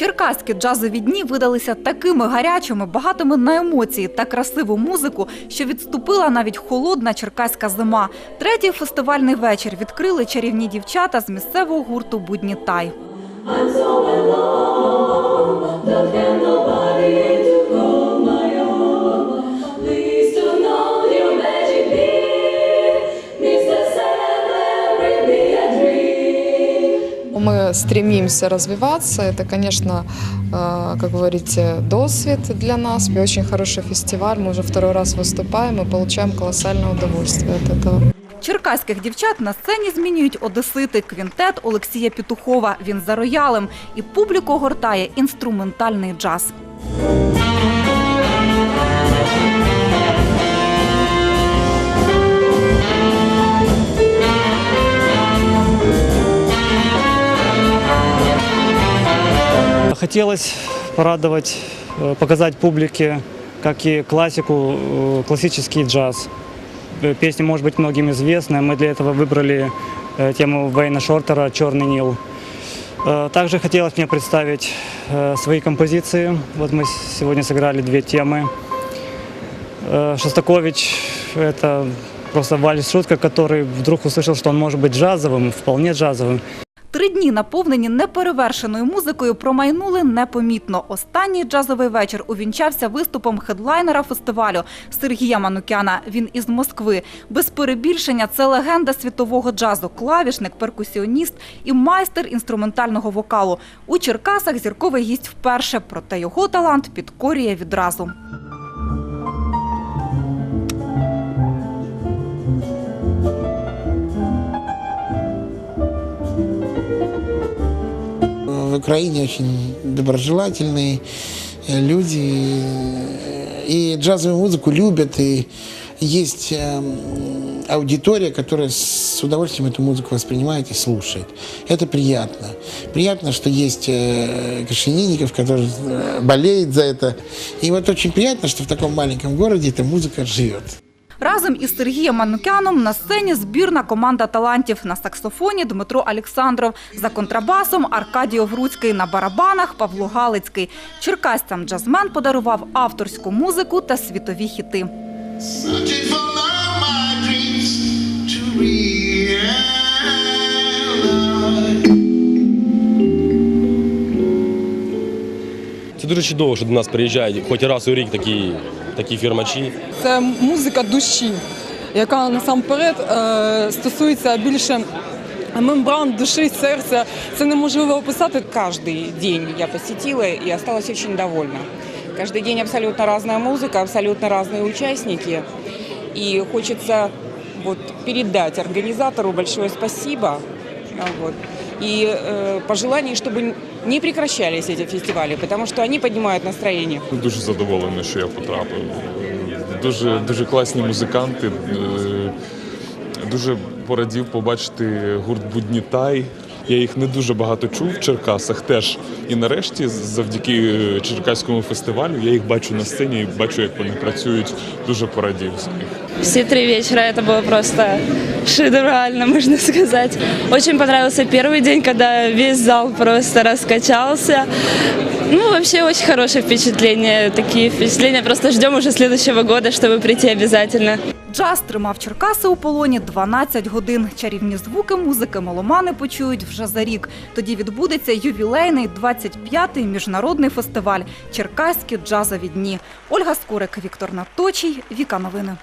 Черкаські джазові дні видалися такими гарячими, багатими на емоції та красиву музику, що відступила навіть холодна черкаська зима. Третій фестивальний вечір відкрили чарівні дівчата з місцевого гурту Будні Тай. Мы стремимся развиваться. Это, конечно, э, как говорите, досвид для нас. И очень хороший фестиваль. Мы уже второй раз выступаем и получаем колоссальное удовольствие от этого. Черкаських дівчат на сцені змінюють одесити, квінтет Олексія Петухова. Він за роялем. І публіку гортає інструментальний джаз. Хотелось порадовать, э, показать публике, как и классику, э, классический джаз. Э, Песня может быть многим известна. Мы для этого выбрали тему Вейна Шортера «Черный Нил». Также хотелось мне представить свои композиции. Вот мы сегодня сыграли две темы. Шостакович – это просто вальс-шутка, который вдруг услышал, что он может быть джазовым, вполне джазовым. Три дні, наповнені неперевершеною музикою, промайнули непомітно. Останній джазовий вечір увінчався виступом хедлайнера фестивалю Сергія Манукяна. Він із Москви. Без перебільшення це легенда світового джазу, клавішник, перкусіоніст і майстер інструментального вокалу. У Черкасах зірковий гість вперше, проте його талант підкорює відразу. Украине очень доброжелательные э, люди, и джазовую музыку любят, и есть эм, аудитория, которая с удовольствием эту музыку воспринимает и слушает. Это приятно. Приятно, что есть э, Крашенинников, который э, болеет за это. И вот очень приятно, что в таком маленьком городе эта музыка живет. Разом із Сергієм Манукяном на сцені збірна команда талантів. На саксофоні Дмитро Олександров, за контрабасом Аркадій Овруцький, на барабанах Павло Галицький. Черкасцям джазмен подарував авторську музику та світові хіти. Це дуже чудово, що до нас приїжджають хоч раз у рік такі, такі фірмачі. Це музика душі, яка насамперед е, стосується більше мембран душі, серця. Це неможливо описати. каждый день я посетила и осталась очень довольна. Каждый день абсолютно разная музыка, абсолютно разные участники. И хочется вот передать организатору большое спасибо. а, Вот. И э, пожелание, чтобы не прекращались эти фестивали, потому что они поднимают настроение. Дуже задоволений, що я потрапив. Дуже, дуже класні музиканти. Е, Дуже порадів побачити гурт Буднітай. Я їх не дуже багато чув в Черкасах теж. І нарешті, завдяки е, Черкаському фестивалю, я їх бачу на сцені і бачу, як вони працюють. Дуже порадів з них. Все три вечера это было просто шедеврально, можно сказать. Очень понравился первый день, когда весь зал просто раскачался. Ну, вообще очень хорошее впечатление. Такие впечатления просто ждем уже следующего года, чтобы прийти обязательно. Джаз тримав Черкаси у полоні 12 годин. Чарівні звуки музики меломани почують вже за рік. Тоді відбудеться ювілейний 25-й міжнародний фестиваль Черкаські джазові дні. Ольга Скорик, Віктор Наточій, Віка Новини.